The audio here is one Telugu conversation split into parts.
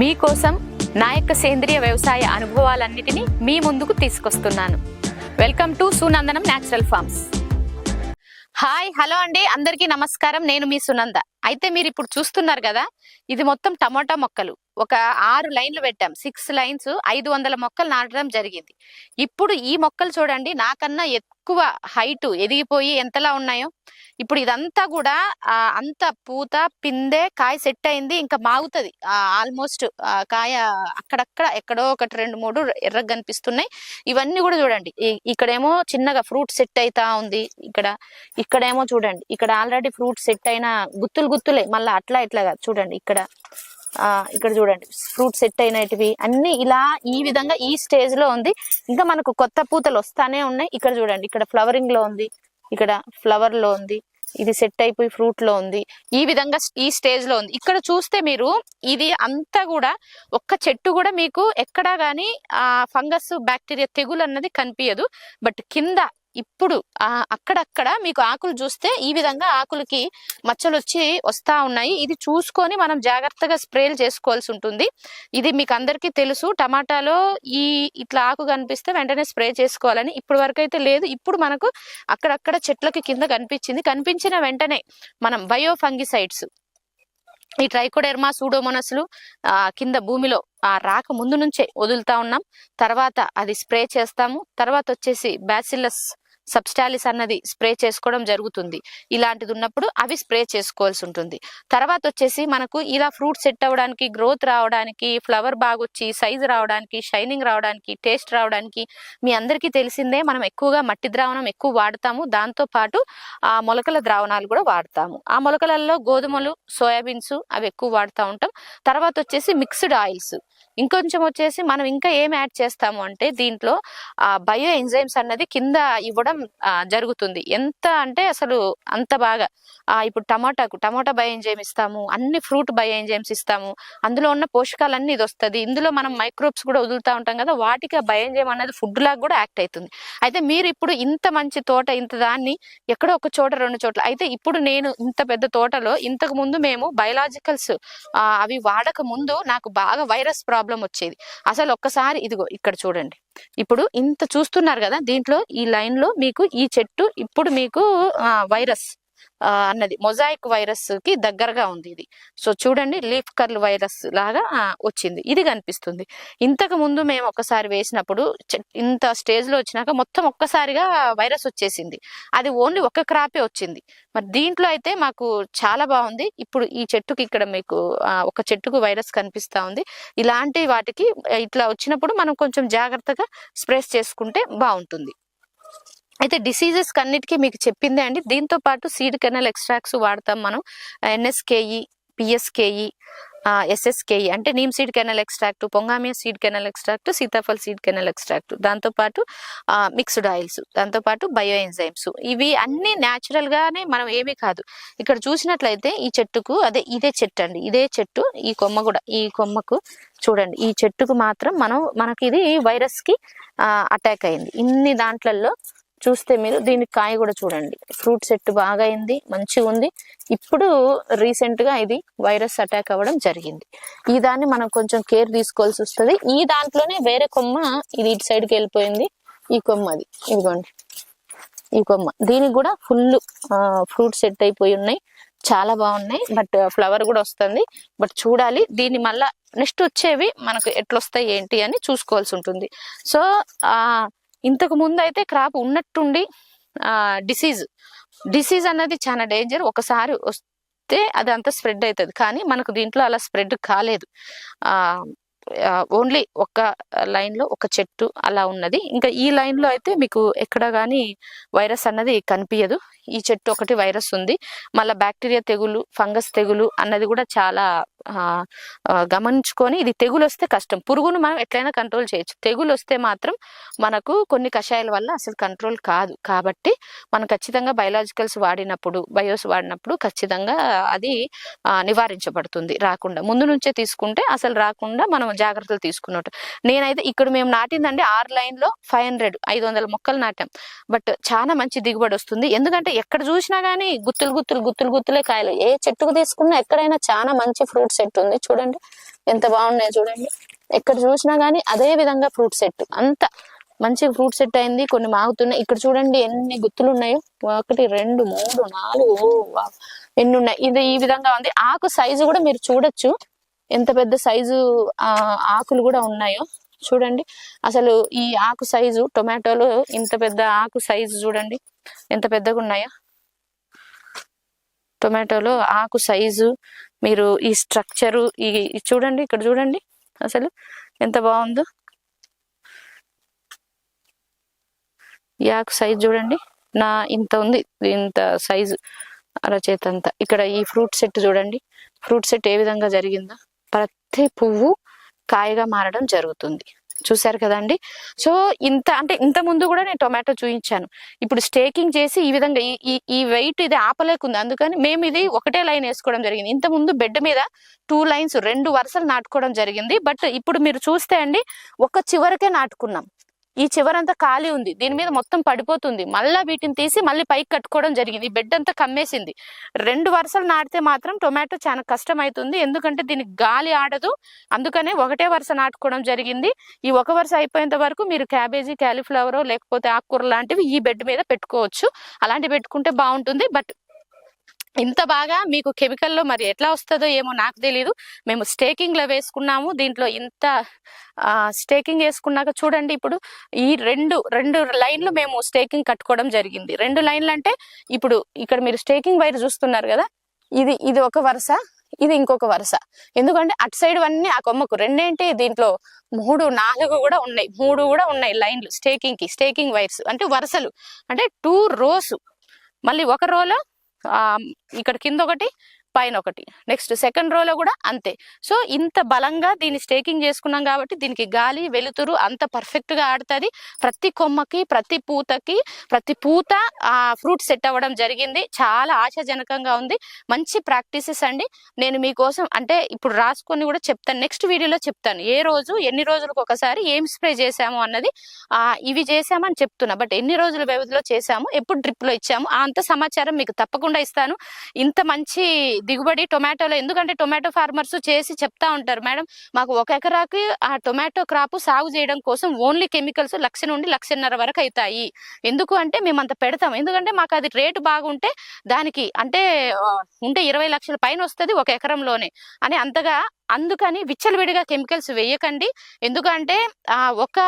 మీకోసం నా యొక్క సేంద్రియ వ్యవసాయ అనుభవాలన్నిటినీ మీ ముందుకు తీసుకొస్తున్నాను. Welcome to Sunandanam natural farms. Hi hello అండి. అందరికీ నమస్కారం. నేను మీ సునంద. అయితే మీరు ఇప్పుడు చూస్తున్నారు కదా ఇది మొత్తం టమాటా మొక్కలు. ఒక ఆరు లైన్లు పెట్టాం. సిక్స్ లైన్స్ ఐదు వందల మొక్కలు నాటడం జరిగింది. ఇప్పుడు ఈ మొక్కలు చూడండి నాకన్నా ఎక్కువ హైట్ ఎదిగిపోయి ఎంతలా ఉన్నాయో. ఇప్పుడు ఇదంతా కూడా అంత పూత పిందె కాయ సెట్ అయింది. ఇంకా మాగుతుంది. ఆల్మోస్ట్ కాయ అక్కడక్కడ ఎక్కడో ఒకటి రెండు మూడు ఎర్రగా కనిపిస్తున్నాయి. ఇవన్నీ కూడా చూడండి. ఇక్కడేమో చిన్నగా ఫ్రూట్ సెట్ అవుతా ఉంది. ఇక్కడ ఇక్కడేమో చూడండి. ఇక్కడ ఆల్రెడీ ఫ్రూట్ సెట్ అయిన గుత్తులు గుత్తులే. మళ్ళీ అట్లా ఇట్లా చూడండి ఇక్కడ. ఇక్కడ చూడండి ఫ్రూట్ సెట్ అయినటివి అన్ని ఇలా ఈ విధంగా ఈ స్టేజ్లో ఉంది. ఇంకా మనకు కొత్త పూతలు వస్తానే ఉన్నాయి. ఇక్కడ చూడండి ఇక్కడ ఫ్లవరింగ్లో ఉంది ఇక్కడ ఫ్లవర్లో ఉంది ఇది సెట్ అయిపోయి ఫ్రూట్లో ఉంది. ఈ విధంగా ఈ స్టేజ్లో ఉంది. ఇక్కడ చూస్తే మీరు ఇది అంతా కూడా ఒక్క చెట్టు కూడా మీకు ఎక్కడా గానీ ఆ ఫంగస్ బ్యాక్టీరియా తెగులు అన్నది కనిపించదు బట్ కింద ఇప్పుడు ఆ అక్కడక్కడ మీకు ఆకులు చూస్తే ఈ విధంగా ఆకులకి మచ్చలు వచ్చి వస్తా ఉన్నాయి. ఇది చూసుకొని మనం జాగ్రత్తగా స్ప్రేలు చేసుకోవాల్సి ఉంటుంది. ఇది మీకు అందరికీ తెలుసు. టమాటాలో ఈ ఇట్లా ఆకు కనిపిస్తే వెంటనే స్ప్రే చేసుకోవాలని ఇప్పుడు వరకు అయితే లేదు. ఇప్పుడు మనకు అక్కడక్కడ చెట్లకి కింద కనిపించింది. కనిపించిన వెంటనే మనం బయో ఫంగిసైడ్స్ ఈ ట్రైకోడెర్మా సూడోమోనస్లు ఆ కింద భూమిలో ఆ రాక ముందు నుంచే వదులుతా ఉన్నాం. తర్వాత అది స్ప్రే చేస్తాము. తర్వాత వచ్చేసి బ్యాసిల్లస్ సబ్స్టాలిస్ అన్నది స్ప్రే చేసుకోవడం జరుగుతుంది. ఇలాంటిది ఉన్నప్పుడు అవి స్ప్రే చేసుకోవాల్సి ఉంటుంది. తర్వాత వచ్చేసి మనకు ఇలా ఫ్రూట్ సెట్ అవ్వడానికి గ్రోత్ రావడానికి ఫ్లవర్ బాగొచ్చి వచ్చి సైజ్ రావడానికి షైనింగ్ రావడానికి టేస్ట్ రావడానికి మీ అందరికీ తెలిసిందే మనం ఎక్కువగా మట్టి ద్రావణం ఎక్కువ వాడతాము. దాంతో పాటు ఆ మొలకల ద్రావణాలు కూడా వాడతాము. ఆ మొలకలలో గోధుమలు సోయాబీన్స్ అవి ఎక్కువ వాడుతూ ఉంటాం. తర్వాత వచ్చేసి మిక్స్డ్ ఆయిల్స్. ఇంకొంచెం వచ్చేసి మనం ఇంకా ఏం యాడ్ చేస్తాము అంటే దీంట్లో ఆ బయో ఎంజైమ్స్ అన్నది కింద ఇవ్వడం జరుగుతుంది. ఎంత అంటే అసలు అంత బాగా. ఆ ఇప్పుడు టమాటాకు టమాటా బయో ఎంజైమ్ ఇస్తాము అన్ని ఫ్రూట్ బయో ఎంజైమ్స్ ఇస్తాము అందులో ఉన్న పోషకాలన్నీ ఇది వస్తుంది. ఇందులో మనం మైక్రోబ్స్ కూడా వదులుతూ ఉంటాం కదా వాటికి ఆ బయో ఎంజైమ్ అనేది ఫుడ్ లాగా కూడా యాక్ట్ అవుతుంది అయితే మీరు ఇప్పుడు ఇంత మంచి తోట ఇంత దాన్ని ఎక్కడో ఒక చోట రెండు చోట్ల అయితే ఇప్పుడు నేను ఇంత పెద్ద తోటలో ఇంతకు ముందు మేము బయలాజికల్స్ అవి వాడక ముందు నాకు బాగా వైరస్ ప్రాబ్లం వచ్చేది. అసలు ఒక్కసారి ఇదిగో ఇక్కడ చూడండి. ఇప్పుడు ఇంత చూస్తున్నారు కదా దీంట్లో ఈ లైన్లో మీకు ఈ చెట్టు ఇప్పుడు మీకు వైరస్. అన్నది. మొజాయిక్ వైరస్కి దగ్గరగా ఉంది ఇది. సో చూడండి లీఫ్ కర్ల్ వైరస్ లాగా వచ్చింది. ఇది కనిపిస్తుంది. ఇంతకు ముందు మేము ఒకసారి వేసినప్పుడు ఇంత స్టేజ్లో వచ్చినాక మొత్తం ఒక్కసారిగా వైరస్ వచ్చేసింది. అది ఓన్లీ ఒక క్రాపే వచ్చింది. మరి దీంట్లో అయితే మాకు చాలా బాగుంది. ఇప్పుడు ఈ చెట్టుకి ఇక్కడ మీకు ఒక చెట్టుకు వైరస్ కనిపిస్తా ఉంది. ఇలాంటి వాటికి ఇట్లా వచ్చినప్పుడు మనం కొంచెం జాగ్రత్తగా స్ప్రేస్ చేసుకుంటే బాగుంటుంది. అయితే డిసీజెస్ కన్నిటికీ మీకు చెప్పిందే అండి. దీంతో పాటు సీడ్ కెనల్ ఎక్స్ట్రాక్ట్స్ వాడతాం మనం. ఎన్ఎస్కేఈ పిఎస్కేఈ ఎస్ఎస్కేఈ అంటే neem seed kernel extract pongamia seed kernel extract sitaphal seed kernel extract దాంతోపాటు మిక్స్డ్ ఆయిల్స్ దాంతోపాటు బయో ఎంజైమ్స్ ఇవి అన్ని న్యాచురల్ గానే మనం ఏమీ కాదు. ఇక్కడ చూసినట్లయితే ఈ చెట్టుకు అదే ఇదే చెట్టు అండి. ఇదే చెట్టు ఈ కొమ్మ కూడా ఈ కొమ్మకు చూడండి. ఈ చెట్టుకు మాత్రం మనం మనకి ఇది వైరస్కి అటాక్ అయింది. ఇన్ని దాంట్లలో చూస్తే మీరు దీని కాయ కూడా చూడండి. ఫ్రూట్ సెట్ బాగా అయింది మంచిగా ఉంది. ఇప్పుడు రీసెంట్గా ఇది వైరస్ అటాక్ అవ్వడం జరిగింది. ఈ దాన్ని మనం కొంచెం కేర్ తీసుకోవాల్సి వస్తుంది. ఈ దాంట్లోనే వేరే కొమ్మ ఇది ఇటు సైడ్కి వెళ్ళిపోయింది. ఈ కొమ్మ అది. ఇదిగోండి. ఈ కొమ్మ. దీనికి కూడా ఫుల్ ఫ్రూట్ సెట్ అయిపోయి ఉన్నాయి. చాలా బాగున్నాయి. బట్ ఫ్లవర్ కూడా వస్తుంది. బట్ చూడాలి. దీన్ని మళ్ళా నెక్స్ట్ వచ్చేవి మనకు ఎట్లొస్తాయి ఏంటి అని చూసుకోవాల్సి ఉంటుంది. సో ఇంతకు ముందు అయితే క్రాప్ ఉన్నట్టుండి ఆ డిసీజ్. డిసీజ్ అన్నది చాలా డేంజర్. ఒకసారి వస్తే అది అంత స్ప్రెడ్ అవుతుంది కానీ మనకు దీంట్లో అలా స్ప్రెడ్ కాలేదు. ఆ ఓన్లీ ఒక లైన్లో ఒక చెట్టు అలా ఉన్నది. ఇంకా ఈ లైన్లో అయితే మీకు ఎక్కడ కానీ వైరస్ అన్నది కనిపించదు ఈ చెట్టు ఒకటి వైరస్ ఉంది. మళ్ళీ బ్యాక్టీరియా తెగులు ఫంగస్ తెగులు అన్నది కూడా చాలా గమనించుకొని ఇది తెగులు వస్తే కష్టం. పురుగును మనం ఎట్లయినా కంట్రోల్ చేయొచ్చు. తెగులు వస్తే మాత్రం మనకు కొన్ని కషాయాల వల్ల అసలు కంట్రోల్ కాదు. కాబట్టి మనం ఖచ్చితంగా బయలాజికల్స్ వాడినప్పుడు బయోస్ వాడినప్పుడు ఖచ్చితంగా అది ఆ, నివారించబడుతుంది రాకుండా. ముందు నుంచే తీసుకుంటే అసలు రాకుండా మనం జాగ్రత్తలు తీసుకున్నట్టు. నేనైతే ఇక్కడ మేము నాటిందండి ఆరు లైన్లో ఫైవ్ హండ్రెడ్ ఐదు వందల మొక్కలు నాటాం. బట్ చాలా మంచి దిగుబడి వస్తుంది. ఎందుకంటే ఎక్కడ చూసినా కానీ గుత్తులు గుత్తులు గుత్తులు గుత్తులే కాయలు. ఏ చెట్టుకు తీసుకున్నా ఎక్కడైనా చాలా మంచి ఫ్రూట్స్ ఫ్రూట్ సెట్ ఉంది చూడండి. ఎంత బాగున్నాయి చూడండి. ఎక్కడ చూసినా కానీ అదే విధంగా ఫ్రూట్ సెట్. అంత మంచి ఫ్రూట్ సెట్ అయింది. కొన్ని మాగుతున్నాయి. ఇక్కడ చూడండి ఎన్ని గుత్తులు ఉన్నాయో ఒకటి రెండు మూడు నాలుగు. ఎన్ని ఉన్నాయి ఇది ఈ విధంగా ఉంది. ఆకు సైజు కూడా మీరు చూడొచ్చు. ఎంత పెద్ద సైజు ఆకులు కూడా ఉన్నాయో. చూడండి. అసలు ఈ ఆకు సైజు టొమాటోలు ఇంత పెద్ద ఆకు సైజు చూడండి. ఎంత పెద్దగా ఉన్నాయో టొమాటోలో ఆకు సైజు. మీరు ఈ స్ట్రక్చరు ఈ చూడండి ఇక్కడ చూడండి అసలు ఎంత బాగుందో. యాక్ సైజ్ సైజు చూడండి. నా ఇంత ఉంది ఇంత సైజు అరచేత అంతా. ఇక్కడ ఈ ఫ్రూట్ సెట్ చూడండి. ఫ్రూట్ సెట్ ఏ విధంగా జరిగిందో. ప్రతి పువ్వు కాయగా మారడం జరుగుతుంది. చూశారు కదండి. సో ఇంత అంటే ఇంత ముందు కూడా నేను టొమాటో చూపించాను ఇప్పుడు స్టేకింగ్ చేసి ఈ విధంగా ఈ ఈ ఈ వెయిట్ ఇది ఆపలేకుంది. అందుకని మేము ఇది ఒకటే లైన్ వేసుకోవడం జరిగింది. ఇంత ముందు బెడ్ మీద టూ లైన్స్ రెండు వరుసలు నాటుకోవడం జరిగింది. బట్ ఇప్పుడు మీరు చూస్తే అండి ఒక చివరకే నాటుకున్నాం. ఈ చివరంతా ఖాళీ ఉంది. దీని మీద మొత్తం పడిపోతుంది. మళ్ళీ వీటిని తీసి మళ్ళీ పైకి కట్టుకోవడం జరిగింది. ఈ బెడ్ అంతా కమ్మేసింది. రెండు వరుసలు నాటితే మాత్రం టొమాటో చాలా కష్టం అవుతుంది ఎందుకంటే దీనికి గాలి ఆడదు. అందుకనే ఒకటే వరుస నాటుకోవడం జరిగింది. ఈ ఒక వరుస అయిపోయేంత వరకు మీరు క్యాబేజీ క్యాలీఫ్లవర్ లేకపోతే ఆకుకూర లాంటివి ఈ బెడ్ మీద పెట్టుకోవచ్చు. అలాంటి పెట్టుకుంటే బాగుంటుంది. బట్ ఇంత బాగా మీకు కెమికల్లో మరి ఎట్లా వస్తుందో ఏమో నాకు తెలియదు మేము స్టేకింగ్లో వేసుకున్నాము. దీంట్లో ఇంత స్టేకింగ్ వేసుకున్నాక చూడండి ఇప్పుడు ఈ రెండు రెండు లైన్లు మేము స్టేకింగ్ కట్టుకోవడం జరిగింది. రెండు లైన్లు అంటే ఇప్పుడు ఇక్కడ మీరు స్టేకింగ్ వైర్ చూస్తున్నారు కదా? ఇది ఇది ఒక వరుస ఇది ఇంకొక వరుస. ఎందుకంటే అటు సైడ్ అన్నీ ఆ కొమ్మకు. రెండేంటి? దీంట్లో మూడు నాలుగు కూడా ఉన్నాయి. మూడు కూడా ఉన్నాయి లైన్లు. స్టేకింగ్కి స్టేకింగ్ వైర్స్. అంటే వరుసలు. అంటే టూ రోస్. మళ్ళీ ఒక రోలో ఇక్కడ కింద ఒకటి పైన ఒకటి నెక్స్ట్ సెకండ్ రోలో కూడా అంతే. సో ఇంత బలంగా దీన్ని స్టేకింగ్ చేసుకున్నాం కాబట్టి దీనికి గాలి వెలుతురు అంత పర్ఫెక్ట్గా ఆడుతుంది. ప్రతి కొమ్మకి ప్రతి పూతకి ప్రతి పూత ఆ ఫ్రూట్ సెట్ అవ్వడం జరిగింది. చాలా ఆశాజనకంగా ఉంది. మంచి ప్రాక్టీసెస్ అండి. నేను మీకోసం అంటే ఇప్పుడు రాసుకొని కూడా చెప్తాను. నెక్స్ట్ వీడియోలో చెప్తాను. ఏ రోజు ఎన్ని రోజులకు ఒకసారి ఏం స్ప్రే చేసాము అన్నది ఇవి చేసామని చెప్తున్నా. బట్ ఎన్ని రోజుల వ్యవధిలో చేసాము ఎప్పుడు డ్రిప్లో ఇచ్చాము ఆ అంత సమాచారం మీకు తప్పకుండా ఇస్తాను. ఇంత మంచి దిగుబడి టొమాటోలో ఎందుకంటే టొమాటో ఫార్మర్స్ చేసి చెప్తా ఉంటారు మేడం మాకు ఒక ఎకరాకి ఆ టొమాటో క్రాప్ సాగు చేయడం కోసం ఓన్లీ కెమికల్స్ లక్ష నుండి లక్షన్నర వరకు అవుతాయి ఎందుకు అంటే మేము అంత పెడతాం. ఎందుకంటే మాకు అది రేటు బాగుంటే దానికి అంటే ఉంటే ఇరవై లక్షల పైన వస్తుంది ఒక ఎకరంలోనే. అని అంతగా అందుకని విచ్చలవిడిగా కెమికల్స్ వేయకండి. ఎందుకంటే ఆ ఒక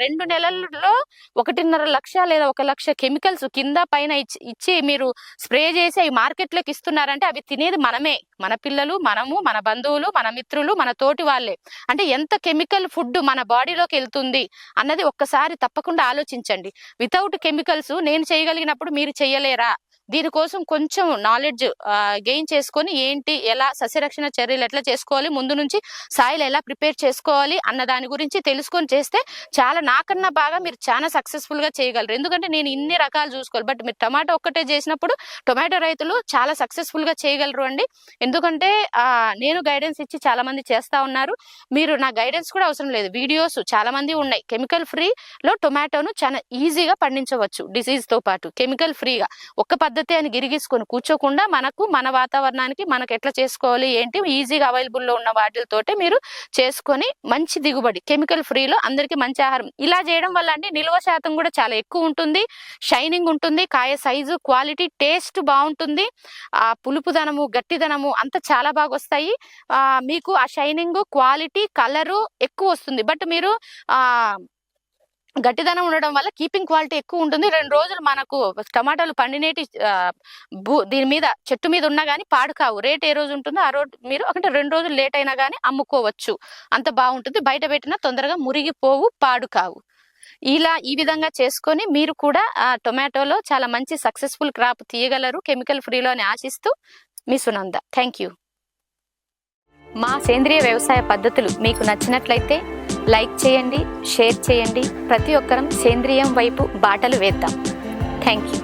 రెండు నెలల్లో ఒకటిన్నర లక్ష లేదా ఒక లక్ష కెమికల్స్ కింద పైన ఇచ్చి ఇచ్చి మీరు స్ప్రే చేసి అవి మార్కెట్లోకి ఇస్తున్నారంటే అవి తినేది మనమే. మన పిల్లలు మనము మన బంధువులు మన మిత్రులు మన తోటి వాళ్ళే. అంటే ఎంత కెమికల్ ఫుడ్ మన బాడీలోకి వెళ్తుంది అన్నది ఒక్కసారి తప్పకుండా ఆలోచించండి. వితౌట్ కెమికల్స్ నేను చేయగలిగినప్పుడు మీరు చేయలేరా? దీనికోసం కొంచెం నాలెడ్జ్ గెయిన్ చేసుకొని ఏంటి ఎలా సస్యరక్షణ చర్యలు ఎట్లా చేసుకోవాలి ముందు నుంచి సాయిల్ ఎలా ప్రిపేర్ చేసుకోవాలి అన్న దాని గురించి తెలుసుకొని చేస్తే చాలా నాకన్నా బాగా మీరు చాలా సక్సెస్ఫుల్గా చేయగలరు. ఎందుకంటే నేను ఇన్ని రకాలు చూసుకోవాలి. బట్ మీరు టమాటో ఒక్కటే చేసినప్పుడు టొమాటో రైతులు చాలా సక్సెస్ఫుల్గా చేయగలరు అండి. ఎందుకంటే నేను గైడెన్స్ ఇచ్చి చాలా మంది చేస్తా ఉన్నారు. మీరు నా గైడెన్స్ కూడా అవసరం లేదు. వీడియోస్ చాలా మంది ఉన్నాయి. కెమికల్ ఫ్రీలో టొమాటోను చాలా ఈజీగా పండించవచ్చు. డిసీజ్తో పాటు. కెమికల్ ఫ్రీగా ఒక్క పద్ధతి అని గిరిగీసుకొని కూర్చోకుండా మనకు మన వాతావరణానికి మనకు ఎట్లా చేసుకోవాలి ఏంటి ఈజీగా అవైలబుల్లో ఉన్న వాటితోటే మీరు చేసుకొని మంచి దిగుబడి కెమికల్ ఫ్రీలో అందరికీ మంచి ఆహారం. ఇలా చేయడం వల్ల అండి నిల్వ శాతం కూడా చాలా ఎక్కువ ఉంటుంది షైనింగ్ ఉంటుంది కాయ సైజు క్వాలిటీ టేస్ట్ బాగుంటుంది ఆ పులుపుదనము గట్టిదనము అంతా చాలా బాగా వస్తాయి. మీకు ఆ షైనింగ్ క్వాలిటీ కలరు ఎక్కువ వస్తుంది. బట్ మీరు ఆ గట్టిదనం ఉండడం వల్ల కీపింగ్ క్వాలిటీ ఎక్కువ ఉంటుంది. రెండు రోజులు మనకు టమాటాలు పండినేటి భూ దీని మీద చెట్టు మీద ఉన్నా కానీ పాడు కావు. రేట్ ఏ రోజు ఉంటుందో ఆ రోజు మీరు అంటే రెండు రోజులు లేట్ అయినా కానీ అమ్ముకోవచ్చు. అంత బాగుంటుంది. బయట పెట్టినా తొందరగా మురిగిపోవు పాడు కావు. ఇలా ఈ విధంగా చేసుకొని మీరు కూడా టొమాటోలో చాలా మంచి సక్సెస్ఫుల్ క్రాప్ తీయగలరు. కెమికల్ ఫ్రీలో అని ఆశిస్తూ మీ సునంద. థ్యాంక్ యూ మా సేంద్రియ వ్యవసాయ పద్ధతులు మీకు నచ్చినట్లయితే లైక్ చేయండి షేర్ చేయండి. ప్రతి ఒక్కరం సేంద్రియం వైపు బాటలు వేద్దాం. Thank you